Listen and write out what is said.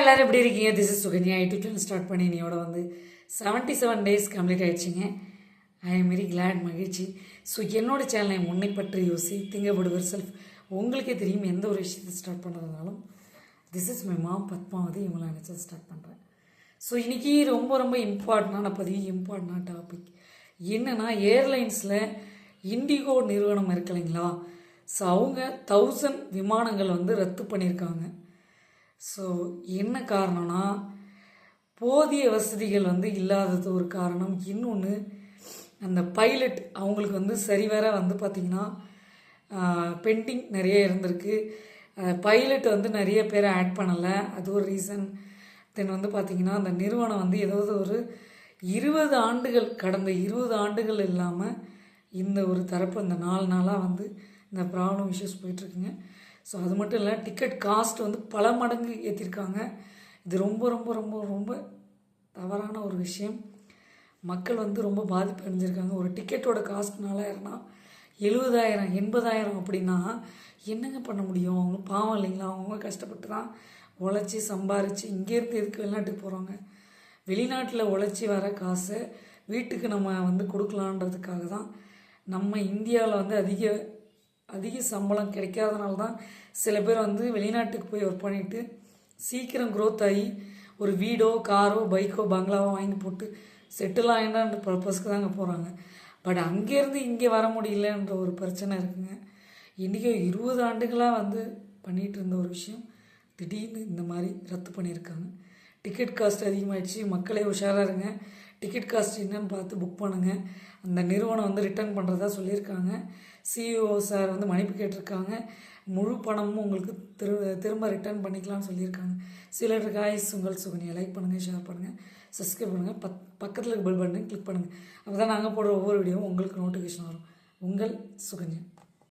எல்லோரும் எப்படி இருக்கீங்க? திஸ் இஸ் சுகன்யா யூடியூப்ல ஸ்டார்ட் பண்ணி என்னையோட வந்து செவன்ட்டி செவன் டேஸ் கம்ப்ளீட் ஆயிடுச்சுங்க. ஐ எம் வெரி கிளாட் மகிழ்ச்சி. ஸோ என்னோட சேனலை முன்னை பற்றி யோசி திங்க செல்ஃப். உங்களுக்கே தெரியும் எந்த ஒரு விஷயத்தை start பண்ணுறதுனாலும் this is my mom Padmavati இவங்களை நினச்சா ஸ்டார்ட் பண்ணுறேன் ஸோ இன்றைக்கி ரொம்ப ரொம்ப இம்பார்ட்டண்டான பதிவு இம்பார்ட்டண்டான டாபிக் என்னென்னா ஏர்லைன்ஸில் இண்டிகோ நிறுவனம் இருக்கு இல்லைங்களா? ஸோ அவங்க தௌசண்ட் விமானங்கள் வந்து ரத்து பண்ணியிருக்காங்க. ஸோ என்ன காரணம்னா போதிய வசதிகள் வந்து இல்லாதது ஒரு காரணம். இன்னொன்று அந்த பைலட் அவங்களுக்கு வந்து சரிவர வந்து பார்த்திங்கன்னா பெண்டிங் நிறைய இருந்திருக்கு. பைலட் வந்து நிறைய பேரை ஆட் பண்ணலை. அது ஒரு ரீசன் தென் வந்து பார்த்திங்கன்னா அந்த நிறுவனம் வந்து ஏதாவது ஒரு இருபது ஆண்டுகள் கடந்த இருபது ஆண்டுகள் இல்லாமல் இந்த ஒரு தரப்பு இந்த நாலு நாளாக வந்து இந்த ப்ராப்ளம் இஷ்யூஸ் போயிட்டுருக்குங்க ஸோ அது மட்டும் இல்லை டிக்கெட் காஸ்ட் வந்து பல மடங்கு ஏற்றிருக்காங்க இது ரொம்ப ரொம்ப ரொம்ப ரொம்ப தவறான ஒரு விஷயம். மக்கள் வந்து ரொம்ப பாதிப்பு அடைஞ்சிருக்காங்க. ஒரு டிக்கெட்டோட காஸ்ட் நாலாயிரம்னா எழுபதாயிரம் எண்பதாயிரம் அப்படின்னா என்னங்க பண்ண முடியும்? அவங்க பாவம் இல்லைங்களா? அவங்க கஷ்டப்பட்டு தான் உழைச்சி சம்பாரித்து இங்கேருந்து எதுக்கு வெளிநாட்டுக்கு போகிறாங்க வெளிநாட்டில் உழைச்சி வர காசை வீட்டுக்கு நம்ம வந்து கொடுக்கலான்றதுக்காக தான் நம்ம இந்தியாவில் வந்து அதிக அதிக சம்பளம் கிடைக்காதனால தான் சில பேர் வந்து வெளிநாட்டுக்கு போய் ஒர்க் பண்ணிவிட்டு சீக்கிரம் க்ரோத் ஆகி ஒரு வீடோ காரோ பைக்கோ பங்களாவோ வாங்கி போட்டு செட்டில் ஆகிடான்ற பர்பஸ்க்கு தாங்க போகிறாங்க பட் அங்கேருந்து இங்கே வர முடியலன்ற ஒரு பிரச்சனை இருக்குங்க. இன்றைக்கி இருபது ஆண்டுகளாக வந்து பண்ணிகிட்டு இருந்த ஒரு விஷயம் திடீர்னு இந்த மாதிரி ரத்து பண்ணியிருக்காங்க. டிக்கெட் காஸ்ட் அதிகமாகிடுச்சு மக்களே உஷாராக இருங்க. டிக்கெட் காஸ்ட் என்னன்னு பார்த்து புக் பண்ணுங்கள் அந்த நிறுவனம் வந்து ரிட்டர்ன் பண்ணுறதா சொல்லியிருக்காங்க. சிஇஓ சார் வந்து மன்னிப்பு கேட்டிருக்காங்க. முழு பணமும் உங்களுக்கு திரு திரும்ப ரிட்டர்ன் பண்ணிக்கலாம்னு சொல்லியிருக்காங்க. சிலர் காய்ஸ் உங்கள் சுகனியை லைக் பண்ணுங்கள் ஷேர் பண்ணுங்கள் சப்ஸ்கிரைப் பண்ணுங்கள் பக் பக்கத்தில் இருக்க பெல் பட்டனை கிளிக் பண்ணுங்கள் அப்போ தான் நாங்கள் போடுற ஒவ்வொரு வீடியோவும் உங்களுக்கு நோட்டிஃபிகேஷன் வரும். உங்கள் சுகன்யா.